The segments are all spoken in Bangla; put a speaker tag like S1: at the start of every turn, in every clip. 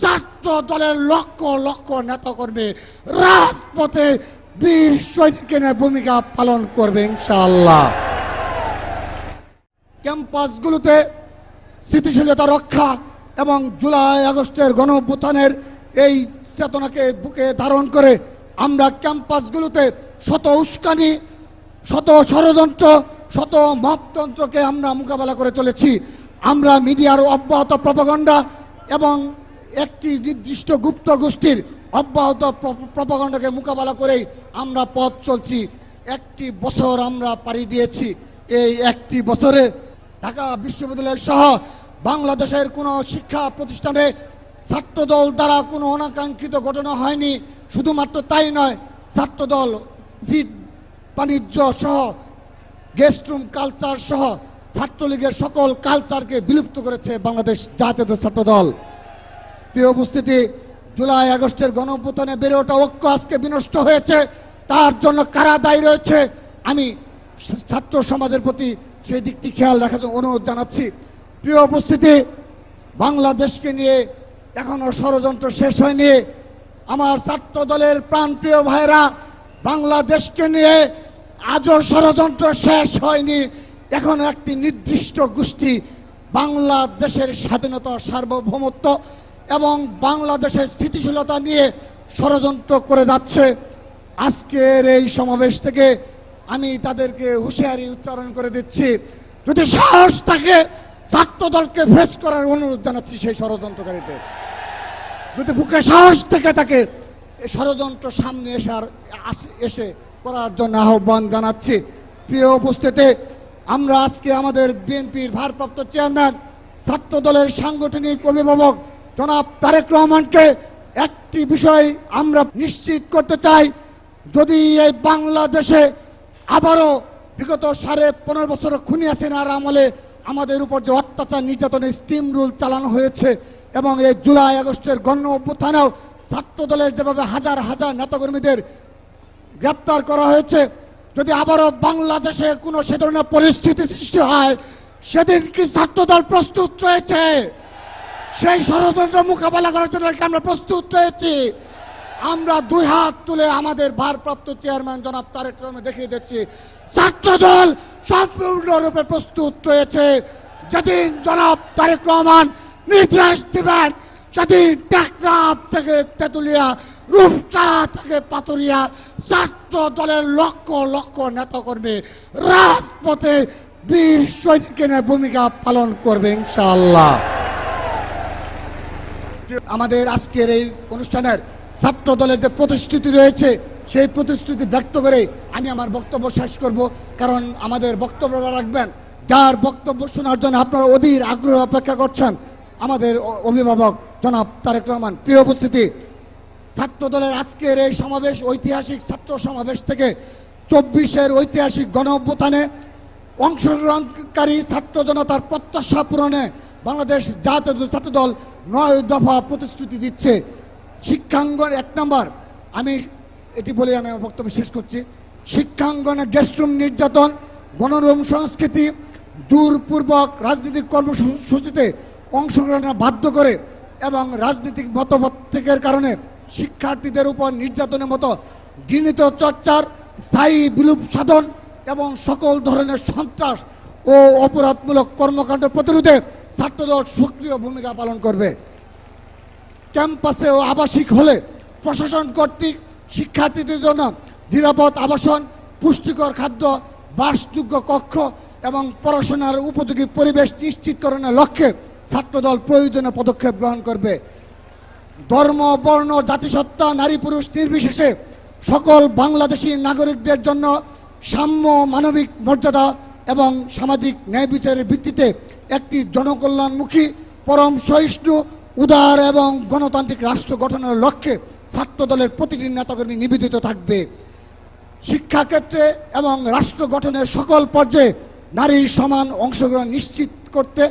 S1: ছাত্র দলের লক্ষ লক্ষ নেতাকর্মী রাজপথে বীর সৈনিকের ভূমিকা পালন করবে ইনশাআল্লাহ। ক্যাম্পাসগুলোতে স্থিতিশীলতা রক্ষা এবং জুলাই আগস্টের গণ অভ্যুত্থানের এই চেতনাকে বুকে ধারণ করে আমরা ক্যাম্পাসগুলোতে শত উস্কানি, শত ষড়যন্ত্র, শত মপতন্ত্রকে আমরা মোকাবেলা করে চলেছি। আমরা মিডিয়ার অব্যাহত প্রপাগণ্ডা এবং একটি নির্দিষ্ট গুপ্ত গোষ্ঠীর অব্যাহত প্রপাগণ্ডাকে মোকাবেলা করেই আমরা পথ চলছি। একটি বছর আমরা পাড়ি দিয়েছি। এই একটি বছরে ঢাকা বিশ্ববিদ্যালয় সহ বাংলাদেশের কোনো শিক্ষা প্রতিষ্ঠানে ছাত্রদল দ্বারা কোনো অনাকাঙ্ক্ষিত ঘটনা হয়নি। শুধুমাত্র তাই নয়, ছাত্রদল সিট বাণিজ্য সহ গেস্ট রুম কালচার সহ ছাত্রলীগের সকল কালচারকে বিলুপ্ত করেছে বাংলাদেশ জাতীয় ছাত্রদল। প্রিয় উপস্থিতি, জুলাই, আগস্টের গণঅভ্যুত্থানে বেড়ে ওঠা ঐক্য আজকে বিনষ্ট হয়েছে। তার জন্য কারা দায়ী রয়েছে? আমি ছাত্র সমাজের প্রতি সেই দিকটি খেয়াল রাখার জন্য অনুরোধ জানাচ্ছি। প্রিয় উপস্থিতি, বাংলাদেশকে নিয়ে এখনও ষড়যন্ত্র শেষ হয়নি। আমার ছাত্র দলের প্রাণপ্রিয় ভাইরা বাংলাদেশকে নিয়ে আজও ষড়যন্ত্র শেষ হয়নি। এখনও একটি নির্দিষ্ট গোষ্ঠী বাংলাদেশের স্বাধীনতা সার্বভৌমত্ব এবং বাংলাদেশের স্থিতিশীলতা নিয়ে ষড়যন্ত্র করে যাচ্ছে। আজকের এই সমাবেশ থেকে আমি তাদেরকে হুঁশিয়ারি উচ্চারণ করে দিচ্ছি। যদি সাহস থাকে ছাত্র দলকে ফেস করার অনুরোধ জানাচ্ছি সেই ষড়যন্ত্রকারীদের। যদি বুকে সাহস থেকে থাকে ষড়যন্ত্র সামনে এসে আর এসে করার জন্য আহ্বান জানাচ্ছি। প্রিয় উপস্থিতি, আমরা আজকে আমাদের বিএনপির ভারপ্রাপ্ত চেয়ারম্যান ছাত্র দলের সাংগঠনিক অভিভাবক জনাব তারেক রহমানকে একটি বিষয় আমরা নিশ্চিত করতে চাই, যদি এই বাংলাদেশে আবারও বিগত সাড়ে পনেরো বছর খুনি হাসিনার আমলে আমাদের উপর যে অত্যাচার, নির্যাতনের স্টিম রুল চালানো হয়েছে এবং এই জুলাই আগস্টের গণ অভ্যুত্থানেও ছাত্র দলের যেভাবে হাজার হাজার নেতাকর্মীদের গ্রেপ্তার করা হয়েছে, যদি আবারও বাংলাদেশে কোনো সে ধরনের পরিস্থিতি সৃষ্টি হয়, সেদিন কি ছাত্রদল প্রস্তুত রয়েছে? সেই ষড়যন্ত্র মোকাবেলা করার জন্য আমরা প্রস্তুত রয়েছি। আমরা দুই হাত তুলে আমাদের ভারপ্রাপ্ত চেয়ারম্যান জনাব তারেক রহমান দেখিয়ে দিচ্ছি। ছাত্রদল সম্পূর্ণরূপে প্রস্তুত রয়েছে। যেদিন জনাব তারেক রহমান নির্দেশ দিবেন, সেদিন টেকনাফ থেকে তেতুলিয়া, রূপচা থেকে পাতুরিয়া ছাত্র দলের লক্ষ লক্ষ নেতাকর্মী রাজপথে বীর সৈনিকের ভূমিকা পালন করবে ইনশাআল্লাহ। আমাদের আজকের এই অনুষ্ঠানের ছাত্র দলের যে প্রতিশ্রুতি রয়েছে, সেই প্রতিশ্রুতি ব্যক্ত করে আমি আমার বক্তব্য শেষ করব। কারণ আমাদের বক্তব্য রাখবেন, যার বক্তব্য শোনার জন্য আপনারা অধীর আগ্রহ অপেক্ষা করছেন, আমাদের অভিভাবক জনাব তারেক রহমান। প্রিয় উপস্থিতি ছাত্র দলের আজকের এই সমাবেশ ঐতিহাসিক ছাত্র সমাবেশ থেকে চব্বিশের ঐতিহাসিক গণ অভ্যুত্থানে অংশগ্রহণকারী ছাত্র জনতার প্রত্যাশা পূরণে বাংলাদেশ জাতীয় ছাত্র দল নয় দফা প্রতিশ্রুতি দিচ্ছে শিক্ষাঙ্গন এক নম্বর। আমি এটি বলে আমি আমার বক্তব্য শেষ করছি। শিক্ষাঙ্গনে গেস্টরুম নির্যাতন গণরুম সংস্কৃতি, জোরপূর্বক রাজনৈতিক কর্মসূচিতে অংশগ্রহণে বাধ্য করে এবং রাজনৈতিক মতপ্রত্যেকের কারণে শিক্ষার্থীদের উপর নির্যাতনের মতো ঘৃণিত চর্চার স্থায়ী বিলুপ সাধন এবং সকল ধরনের সন্ত্রাস ও অপরাধমূলক কর্মকাণ্ড প্রতিরোধে ছাত্রদল সক্রিয় ভূমিকা পালন করবে। ক্যাম্পাসে ও আবাসিক হলে প্রশাসন কর্তৃক শিক্ষার্থীদের জন্য নিরাপদ আবাসন, পুষ্টিকর খাদ্য, বাসযোগ্য কক্ষ এবং পড়াশোনার উপযোগী পরিবেশ নিশ্চিতকরণের লক্ষ্যে ছাত্রদল প্রয়োজনীয় পদক্ষেপ গ্রহণ করবে। ধর্ম, বর্ণ জাতিসত্তা নারী, পুরুষ নির্বিশেষে সকল বাংলাদেশী নাগরিকদের জন্য সাম্য মানবিক মর্যাদা এবং সামাজিক ন্যায় বিচারের ভিত্তিতে একটি জনকল্যাণমুখী, পরম সহিষ্ণু, উদার এবং গণতান্ত্রিক রাষ্ট্র গঠনের লক্ষ্যে ছাত্রদলের প্রতিটি নেতাকর্মী নিবেদিত থাকবে। শিক্ষাক্ষেত্রে এবং রাষ্ট্র গঠনের সকল পর্যায়ে নারীর সমান অংশগ্রহণ নিশ্চিত করতে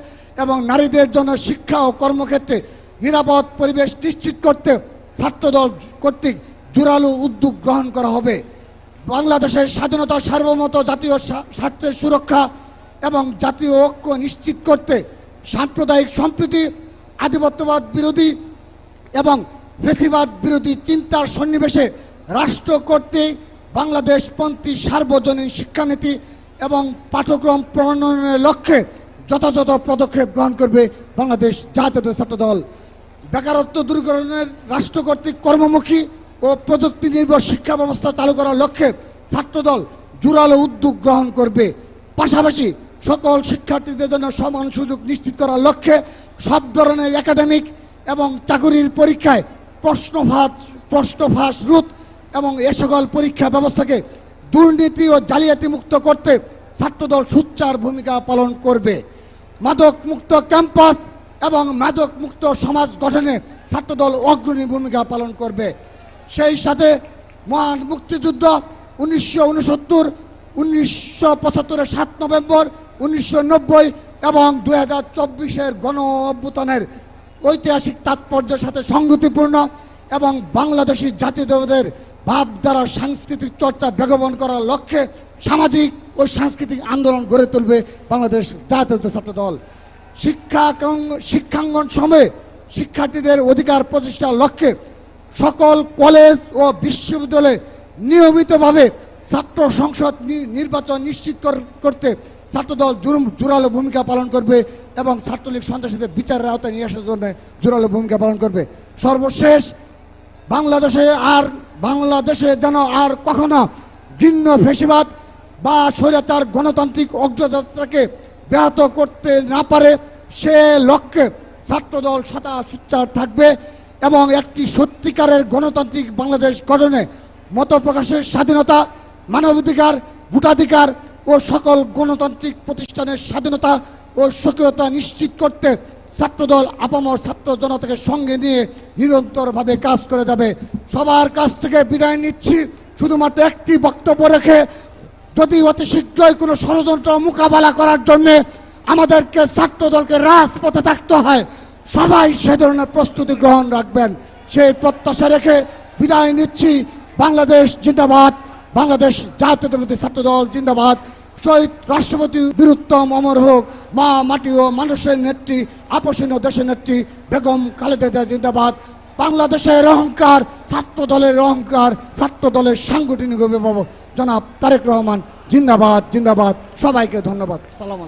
S1: এবং নারীদের জন্য শিক্ষা ও কর্মক্ষেত্রে নিরাপদ পরিবেশ নিশ্চিত করতে ছাত্রদল কর্তৃক জোরালো উদ্যোগ গ্রহণ করা হবে। বাংলাদেশের স্বাধীনতা সার্বভৌমত্ব জাতীয় স্বা- স্বার্থের সুরক্ষা এবং জাতীয় ঐক্য নিশ্চিত করতে সাম্প্রদায়িক সম্প্রীতি, আধিপত্যবাদ বিরোধী এবং ফেসিবাদ বিরোধী চিন্তার সন্নিবেশে রাষ্ট্র কর্তৃক বাংলাদেশপন্থী সার্বজনীন শিক্ষানীতি এবং পাঠ্যক্রম প্রণয়নের লক্ষ্যে যথাযথ পদক্ষেপ গ্রহণ করবে বাংলাদেশ জাতীয় ছাত্র দল বেকারত্ব দূরীকরণের রাষ্ট্র কর্তৃক কর্মমুখী ও প্রযুক্তি নির্ভর শিক্ষা ব্যবস্থা চালু করার লক্ষ্যে ছাত্রদল জোরালো উদ্যোগ গ্রহণ করবে। পাশাপাশি সকল শিক্ষার্থীদের জন্য সমান সুযোগ নিশ্চিত করার লক্ষ্যে সব ধরনের একাডেমিক এবং চাকুরির পরীক্ষায় প্রশ্নভাস প্রশ্নভাস রুট এবং এ সকল পরীক্ষা ব্যবস্থাকে দুর্নীতি ও জালিয়াতি মুক্ত করতে ছাত্রদল সুচ্চার ভূমিকা পালন করবে। মাদক মুক্ত ক্যাম্পাস এবং মাদক মুক্ত সমাজ গঠনে ছাত্রদল অগ্রণী ভূমিকা পালন করবে। সেই সাথে মহান মুক্তিযুদ্ধ উনিশশো উনসত্তর, উনিশশো পঁচাত্তরের সাত নভেম্বর, উনিশশো নব্বই এবং দুই হাজার চব্বিশের গণ অভ্যুত্থানের ঐতিহাসিক তাৎপর্যের সাথে সংগতিপূর্ণ এবং বাংলাদেশি জাতীয়তাবাদের ভাবধারা, সাংস্কৃতিক চর্চা বেগবন করার লক্ষ্যে সামাজিক ও সাংস্কৃতিক আন্দোলন গড়ে তুলবে বাংলাদেশ জাতীয় ছাত্র দল শিক্ষা শিক্ষাঙ্গন সময়ে শিক্ষার্থীদের অধিকার প্রতিষ্ঠার লক্ষ্যে সকল কলেজ ও বিশ্ববিদ্যালয়ে নিয়মিতভাবে ছাত্র সংসদ নির্বাচন নিশ্চিত কর- করতে ছাত্রদল জোরালো ভূমিকা পালন করবে এবং ছাত্রলীগ সন্ত্রাসীদের বিচারের আওতায় নিয়ে আসার জন্য জোরালো ভূমিকা পালন করবে। সর্বশেষ, বাংলাদেশে আর বাংলাদেশে যেন আর কখনো ভিন্ন ফেসিবাদ বা স্বৈরাচার গণতান্ত্রিক অগ্রযাত্রাকে ব্যাহত করতে না পারে, সে লক্ষ্যে ছাত্রদল সদা সুচ্চার থাকবে। এবং একটি সত্যিকারের গণতান্ত্রিক বাংলাদেশ গঠনে মত প্রকাশের স্বাধীনতা, মানবাধিকার, ভোটাধিকার ও সকল গণতান্ত্রিক প্রতিষ্ঠানের স্বাধীনতা ও স্বকীয়তা নিশ্চিত করতে ছাত্রদল আপামর ছাত্র জনতাকে সঙ্গে নিয়ে নিরন্তরভাবে কাজ করে যাবে। সবার কাছ থেকে বিদায় নিচ্ছি। শুধুমাত্র একটি বক্তব্য রেখে, যদি অতি শীঘ্রই কোনো ষড়যন্ত্র মোকাবেলা করার জন্য আমাদেরকে ছাত্রদলকে রাজপথে থাকতে হয় সবাই সে ধরনের প্রস্তুতি গ্রহণ রাখবেন। সেই প্রত্যাশা রেখে বিদায় নিচ্ছি। বাংলাদেশ জিন্দাবাদ। বাংলাদেশ জাতীয়তাবাদী ছাত্রদল জিন্দাবাদ। শহীদ রাষ্ট্রপতি বীরুত্তম অমর হোক, মা, মাটি ও মানুষের নেত্রী, আপসীন দেশের নেত্রী, বেগম খালেদা জিন্দাবাদ। বাংলাদেশের অহংকার ছাত্র দলের অহংকার ছাত্র দলের সাংগঠনিক অভিভাবক। জনাব তারেক রহমান, জিন্দাবাদ জিন্দাবাদ। সবাইকে ধন্যবাদ। সালাম।